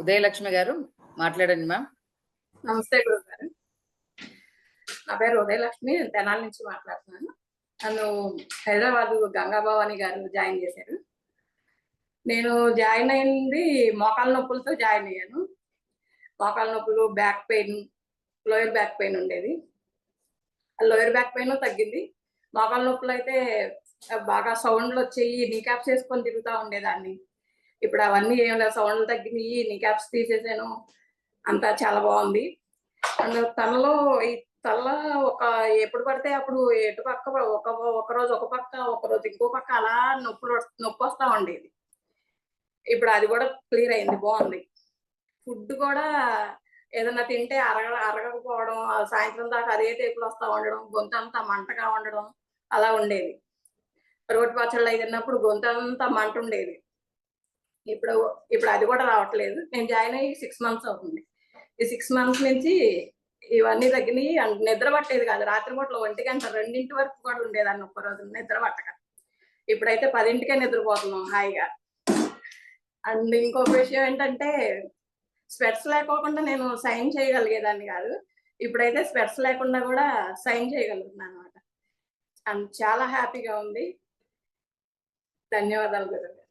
ఉదయలక్ష్మి గారు మాట్లాడండి మ్యామ్. నమస్తే గురువు గారు. నా పేరు ఉదయలక్ష్మి తెనాల తెనాలి నుంచి మాట్లాడుతున్నాను. నన్ను హైదరాబాద్ గంగాభవాని గారు జాయిన్ చేశారు. నేను జాయిన్ అయింది మోకాల నొప్పులతో జాయిన్ అయ్యాను. మోకాల నొప్పులు back pain lower back pain ఉండేది. ఆ లోయర్ బ్యాక్ పెయిన్ తగ్గింది. మోకాల నొప్పులు అయితే బాగా సౌండ్లు వచ్చేయి నీకాప్స్ వేసుకొని తిరుగుతూ ఉండేదాన్ని. ఇప్పుడు అవన్నీ ఏం లేదు సౌండ్లు తగ్గినాయి నీకాప్స్ తీసేసాను. అంతా చాలా బాగుంది. అండ్ తనలో ఈ తల ఒక ఎప్పుడు పడితే అప్పుడు ఎటు పక్క ఒక ఒక రోజు ఒక పక్క ఒక రోజు ఇంకో పక్క అలా నొప్పులు నొప్పి వస్తా ఉండేది ఇప్పుడు అది కూడా క్లియర్ అయింది. బాగుంది. ఫుడ్ కూడా ఏదైనా తింటే అరగ అరగకపోవడం సాయంత్రం దాకా అదే టేపులు వస్తా ఉండడం గొంతంతా మంటగా ఉండడం అలా ఉండేది. రోటి పచ్చళ్ళు అయి తిన్నప్పుడు గొంతంతా మంట ఉండేది. ఇప్పుడు ఇప్పుడు అది కూడా రావట్లేదు. నేను జాయిన్ అయ్యి సిక్స్ మంత్స్ అవుతుంది. ఈ సిక్స్ మంత్స్ నుంచి ఇవన్నీ తగ్గినాయి. అండ్ నిద్ర పట్టేది కాదు. రాత్రిపూట్ల ఒంటి గంట రెండింటి వరకు కూడా ఉండేదాన్ని ఒక్క రోజు. నిద్ర పట్టక. ఇప్పుడైతే పదింటికే నిద్రపోతున్నాం హాయిగా. అండ్ ఇంకొక విషయం ఏంటంటే స్పెట్స్ లేకోకుండా నేను సైన్ చేయగలిగేదాన్ని కాదు. ఇప్పుడైతే స్పెట్స్ లేకుండా కూడా సైన్ చేయగలుగుతున్నాను అనమాట అండ్ చాలా హ్యాపీగా ఉంది. ధన్యవాదాలు గురువు గారు